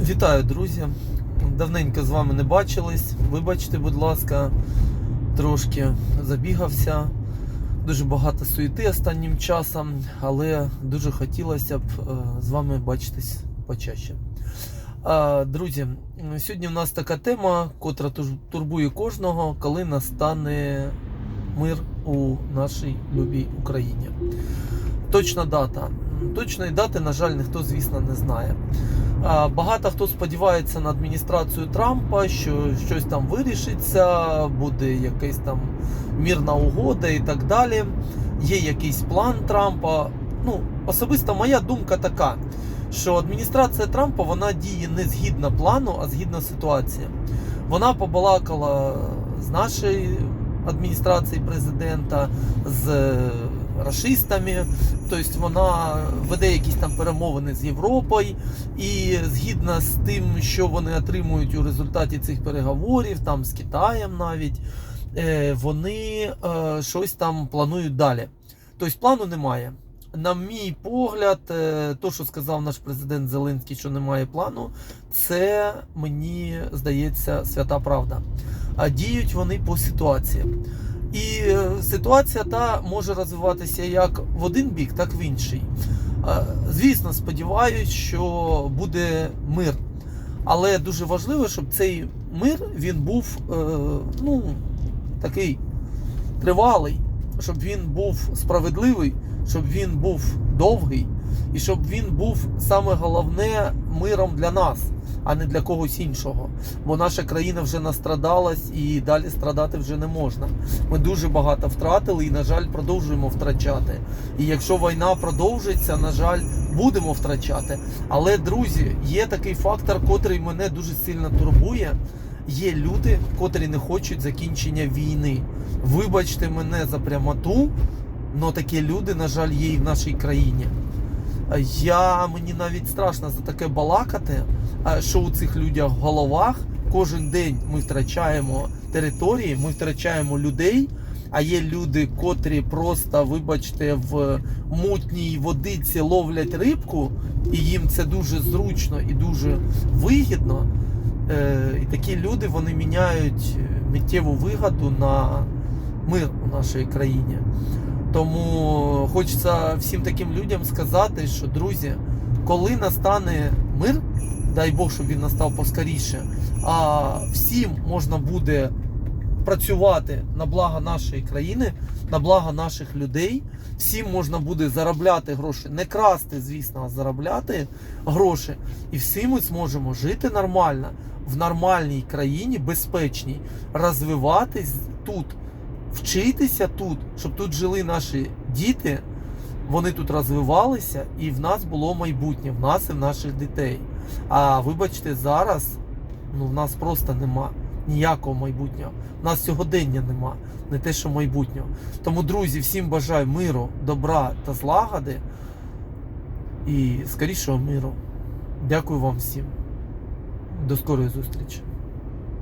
Вітаю, друзі! Давненько з вами не бачились. Вибачте, будь ласка, трошки забігався. Дуже багато суєти останнім часом, але дуже хотілося б е, з вами бачитись почаще. Друзі, сьогодні в нас така тема, котра турбує кожного, коли настане мир у нашій любій Україні. Точна дата. Точної дати, на жаль, ніхто, звісно, не знає. Багато хто сподівається на адміністрацію Трампа, що щось там вирішиться, буде якась там мірна угода і так далі. Є якийсь план Трампа. Ну, особисто моя думка така, що адміністрація Трампа вона діє не згідно плану, а згідно ситуації. Вона побалакала з нашої адміністрації президента, з расистами. Тобто вона веде якісь там перемовини з Європою, і згідно з тим, що вони отримують у результаті цих переговорів, там з Китаєм навіть, е, вони е, щось там планують далі. Тобто плану немає. На мій погляд, е, то, що сказав наш президент Зеленський, що немає плану, це мені здається свята правда. А діють вони по ситуації. І е, ситуація та може розвиватися як в один бік, так і в інший. Е, Звісно, сподіваюсь, що буде мир. Але дуже важливо, щоб цей мир він був е, ну, такий тривалий, щоб він був справедливий, щоб він був довгий, і щоб він був саме головне миром для нас, а не для когось іншого. Бо наша країна вже настрадалась і далі страдати вже не можна. Ми дуже багато втратили і, на жаль, продовжуємо втрачати. І якщо війна продовжиться, на жаль, будемо втрачати. Але, друзі, є такий фактор, котрий мене дуже сильно турбує. Є люди, котрі не хочуть закінчення війни. Вибачте мене за прямоту, але такі люди, на жаль, є і в нашій країні. Я мені навіть страшно за таке балакати, що у цих людях в головах кожен день ми втрачаємо території, ми втрачаємо людей. А є люди, котрі просто, вибачте, в мутній водиці ловлять рибку, і їм це дуже зручно і дуже вигідно. Е, І такі люди вони міняють миттєву вигоду на мир у нашій країні. Тому хочеться всім таким людям сказати, що друзі, коли настане мир, дай Бог, щоб він настав поскоріше, а всім можна буде працювати на благо нашої країни, на благо наших людей. Всім можна буде заробляти гроші, не красти, звісно, а заробляти гроші. І всі ми зможемо жити нормально в нормальній країні, безпечній, розвиватись тут, вчитися тут, щоб тут жили наші діти, вони тут розвивалися, і в нас було майбутнє, в нас і в наших дітей. А вибачте, зараз ну, в нас просто нема ніякого майбутнього. У нас сьогодення нема, не те, що майбутнього. Тому, друзі, всім бажаю миру, добра та злагоди і скорішого миру. Дякую вам всім. До скорої зустрічі.